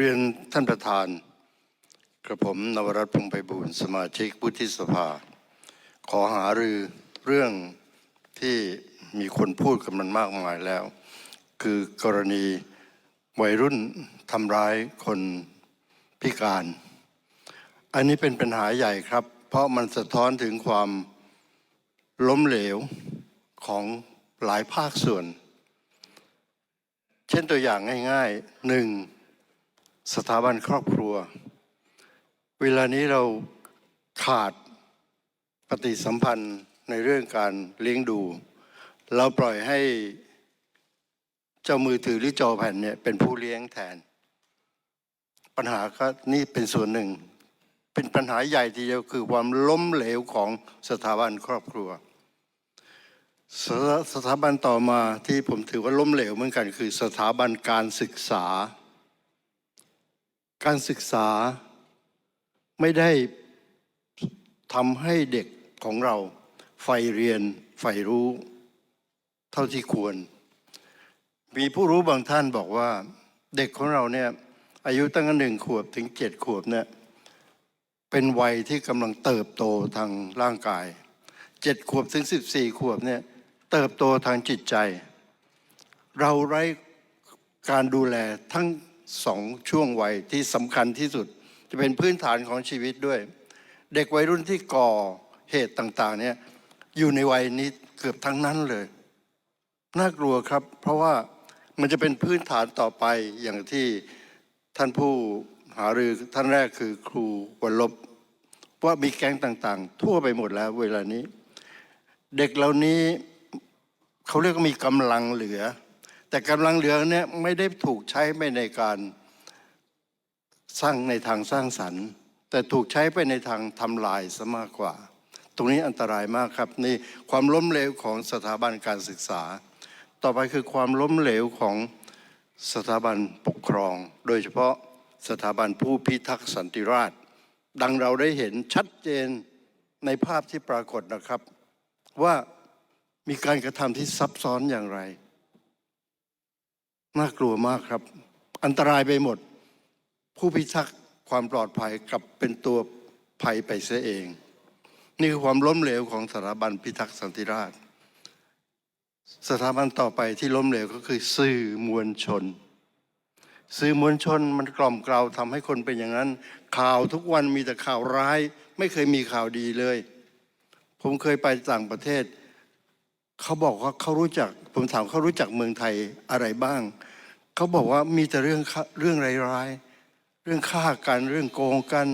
เรียนท่านประธานกระผมนวรัตพงไพบูลย์สมาชิกวุฒิสภา ขอหารือเรื่องที่มีคนพูดกันมันมากมายแล้ว คือกรณีวัยรุ่นทำร้ายคนพิการ อันนี้เป็นปัญหาใหญ่ครับ เพราะมันสะท้อนถึงความล้มเหลวของหลายภาคส่วน เช่นตัวอย่างง่ายๆหนึ่ง สถาบันครอบครัว เวลานี้เราขาดปฏิสัมพันธ์ในเรื่องการเลี้ยงดู เราปล่อยให้เจ้ามือถือหรือจอแผ่นเนี่ยเป็นผู้เลี้ยงแทน ปัญหาก็นี่เป็นส่วนหนึ่ง เป็นปัญหาใหญ่ทีเดียวคือความล้มเหลวของสถาบันครอบครัวสสถาบันต่อมาที่ผมถือว่าล้มเหลวเหมือนกัน คือสถาบันการศึกษา การศึกษาไม่ได้ทำให้เด็กของเราใฝ่เรียนใฝ่รู้ เท่าที่ควร มีผู้รู้บางท่านบอกว่า เด็กของเราเนี่ยอายุตั้งแต่หนึ่งขวบถึงเจ็ดขวบเนี่ยเป็นวัยที่กำลังเติบโตทางร่างกายเจ็ดขวบถึงสิบสี่ขวบเนี่ยเติบโตทางจิตใจ เราไร้การดูแลทั้ง สองช่วงวัยที่สำคัญที่สุด จะเป็นพื้นฐานของชีวิตด้วย เด็กวัยรุ่นที่ก่อเหตุต่างๆเนี่ยอยู่ในวัยนี้เกือบทั้งนั้นเลย น่ากลัวครับ เพราะว่ามันจะเป็นพื้นฐานต่อไปอย่างที่ท่านผู้หารือท่านแรกคือครูวันลบ ว่ามีแก๊งต่างๆ ทั่วไปหมดแล้วเวลานี้ เด็กเหล่านี้เขาเรียกว่ามีกำลังเหลือ แต่กำลังเหลือเนี่ยไม่ได้ถูกใช้ไปในการสร้างในทางสร้างสรรค์ แต่ถูกใช้ไปในทางทำลายซะมากกว่า ตรงนี้อันตรายมากครับนี่ความล้มเหลวของสถาบันการศึกษา ต่อไปคือความล้มเหลวของสถาบันปกครอง โดยเฉพาะสถาบันผู้พิทักษ์สันติราษฎร์ดังเราได้เห็นชัดเจนในภาพที่ปรากฏนะครับ ว่ามีการกระทำที่ซับซ้อนอย่างไร น่ากลัวมากครับ อันตรายไปหมด ผู้พิทักษ์ความปลอดภัยกลับเป็นตัวภัยไปเสียเอง นี่คือความล้มเหลวของสถาบันพิทักษ์สันติราษฎร์สถาบันต่อไปที่ล้มเหลวก็คือสื่อมวลชน สื่อมวลชนมันกล่อมกล่าวทำให้คนเป็นอย่างนั้น ข่าวทุกวันมีแต่ข่าวร้าย ไม่เคยมีข่าวดีเลย ผมเคยไปต่างประเทศ เขาบอกว่าเขารู้จัก ผมถามเขารู้จักเมืองไทยอะไรบ้าง เขาบอกว่ามีแต่เรื่องเรื่องร้ายๆเรื่องฆ่ากันเรื่องโกงกัน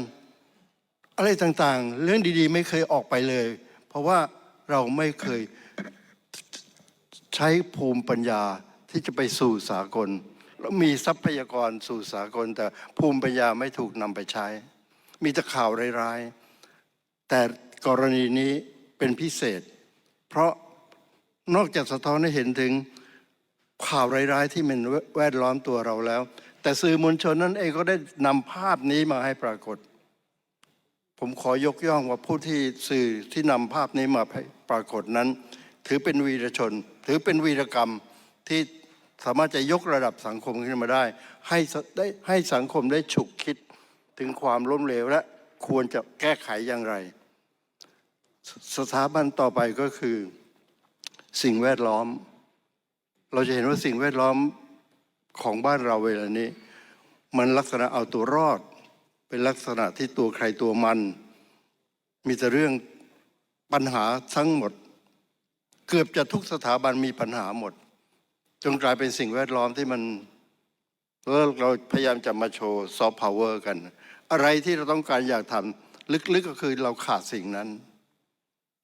อะไรต่างๆ เรื่องดีๆ ไม่เคยออกไปเลย เพราะว่าเราไม่เคยใช้ภูมิปัญญาที่จะไปสู่สากลแล้วมีทรัพยากรสู่สากล แต่ภูมิปัญญาไม่ถูกนำไปใช้ มีแต่ข่าวร้ายๆแต่กรณีนี้เป็นพิเศษ เพราะนอกจากสะท้อนให้เห็นถึง ข่าวร้ายๆที่มันแวดล้อมตัวเราแล้ว แต่สื่อมวลชนนั่นเองก็ได้นำภาพนี้มาให้ปรากฏ ผมขอยกย่องว่าผู้ที่สื่อที่นำภาพนี้มาให้ปรากฏนั้น ถือเป็นวีรชน ถือเป็นวีรกรรมที่สามารถจะยกระดับสังคมขึ้นมาได้ ให้ได้ให้สังคมได้ฉุกคิดถึงความล้มเหลวและควรจะแก้ไขอย่างไร สถาบันต่อไปก็คือสิ่งแวดล้อม เราจะเห็นว่าสิ่งแวดล้อมของบ้านเราเวลานี้ มันลักษณะเอาตัวรอด เป็นลักษณะที่ตัวใครตัวมัน มีแต่เรื่องปัญหาทั้งหมด เกือบจะทุกสถาบันมีปัญหาหมด จนกลายเป็นสิ่งแวดล้อมที่มันเราพยายามจะมาโชว์ซอฟต์พาวเวอร์กัน อะไรที่เราต้องการอยากทำลึกๆก็คือเราขาดสิ่งนั้น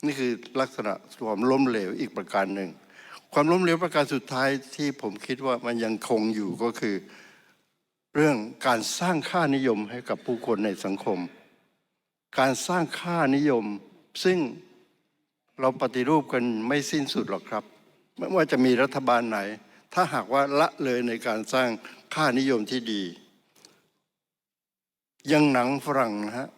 นี่คือลักษณะความล้มเหลวอีกประการหนึ่ง ความล้มเหลวประการสุดท้ายที่ผมคิดว่ามันยังคงอยู่ก็คือ เรื่องการสร้างค่านิยมให้กับผู้คนในสังคม การสร้างค่านิยม ซึ่งเราปฏิรูปกันไม่สิ้นสุดหรอกครับ ไม่ว่าจะมีรัฐบาลไหน ถ้าหากว่าละเลยในการสร้างค่านิยมที่ดี ยังหนังฝรั่งนะฮะ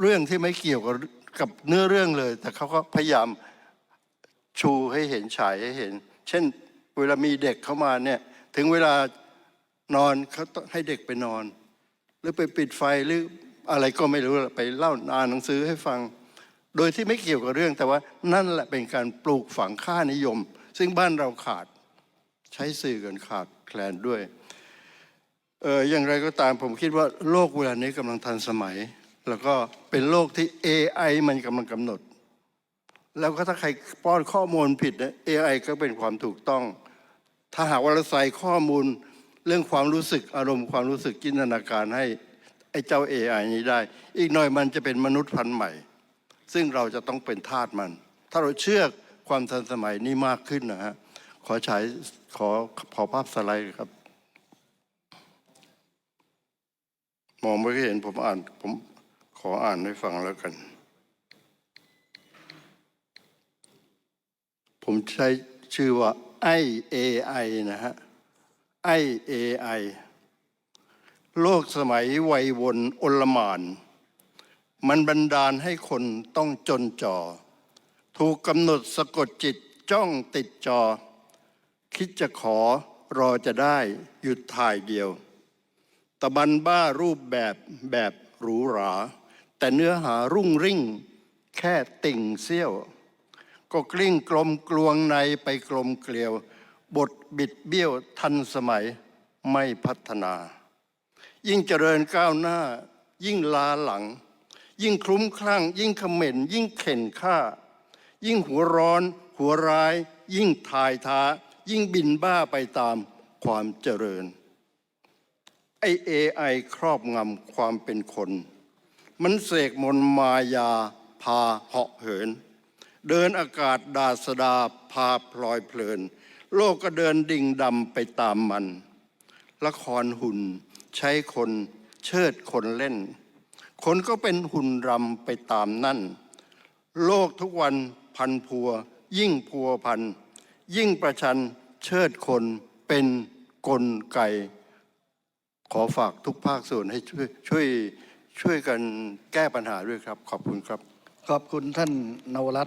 เรื่องที่ไม่เกี่ยวกับกับเนื้อเรื่องเลย แต่เขาก็พยายาม ชูให้เห็นฉายให้เห็น เช่นเวลามีเด็กเข้ามาเนี่ยถึงเวลานอนเขาต้องให้เด็กไปนอน หรือไปปิดไฟหรืออะไรก็ไม่รู้ไปเล่าอ่านหนังสือให้ฟัง โดยที่ไม่เกี่ยวกับเรื่องแต่ว่านั่นแหละเป็นการปลูกฝังค่านิยม ซึ่งบ้านเราขาดใช้สื่อกันขาดแคลนด้วยเอออย่างไรก็ตามผมคิดว่าโลกเวลานี้กำลังทันสมัย แล้วก็เป็นโลกที่ AI มันกำลังกำหนด แล้วก็ถ้าใครป้อนข้อมูลผิดเนะ AI ก็เป็นความถูกต้อง ถ้าหากว่าเราใส่ข้อมูลเรื่องความรู้สึกอารมณ์ความรู้สึกจินตนาการให้ไอ้เจ้า AI นี้ได้ อีกหน่อยมันจะเป็นมนุษย์พันธุ์ใหม่ ซึ่งเราจะต้องเป็นทาสมัน ถ้าเราเชื่อความทันสมัยนี้มากขึ้นนะฮะขอฉายขอขอภาพสไลด์ครับ มองไม่เห็นผมอ่านผมขออ่านให้ฟังแล้วกัน ผมใช้ชื่อว่า IAI นะฮะ IAI โลกสมัยวัยวนอลหมาน มันบันดาลให้คนต้องจนจอ ถูกกำหนดสะกดจิตจ้องติดจอ คิดจะขอรอจะได้หยุดถ่ายเดียว ตะบันบ้ารูปแบบแบบหรูหรา แต่เนื้อหารุ่งริ่ง แค่ติ่งเสี้ยว ก็กลิ้งกลมกลวงในไปกลมเกลียว บทบิดเบี้ยวทันสมัยไม่พัฒนา ยิ่งเจริญก้าวหน้า ยิ่งลาหลัง ยิ่งคลุ้มคลั่ง ยิ่งเขม่น ยิ่งเข็นฆ่า ยิ่งหัวร้อน หัวร้าย ยิ่งทายท้า ยิ่งบินบ้าไปตามความเจริญไอเอไอครอบงำความเป็นคน มันเสกมนมายาพาเหาะเหิน เดินอากาศดาสดาพาพลอยเพลิน โลกก็เดินดิ่งดำไปตามมัน ละครหุ่นใช้คนเชิดคนเล่น คนก็เป็นหุ่นรำไปตามนั่น โลกทุกวันพันพัว ยิ่งพัวพัน ยิ่งประชันเชิดคนเป็นกลไก ขอฝากทุกภาคส่วนให้ช่วยช่วยช่วยกันแก้ปัญหาด้วยครับ ขอบคุณครับ ขอบคุณท่านนวรัตน์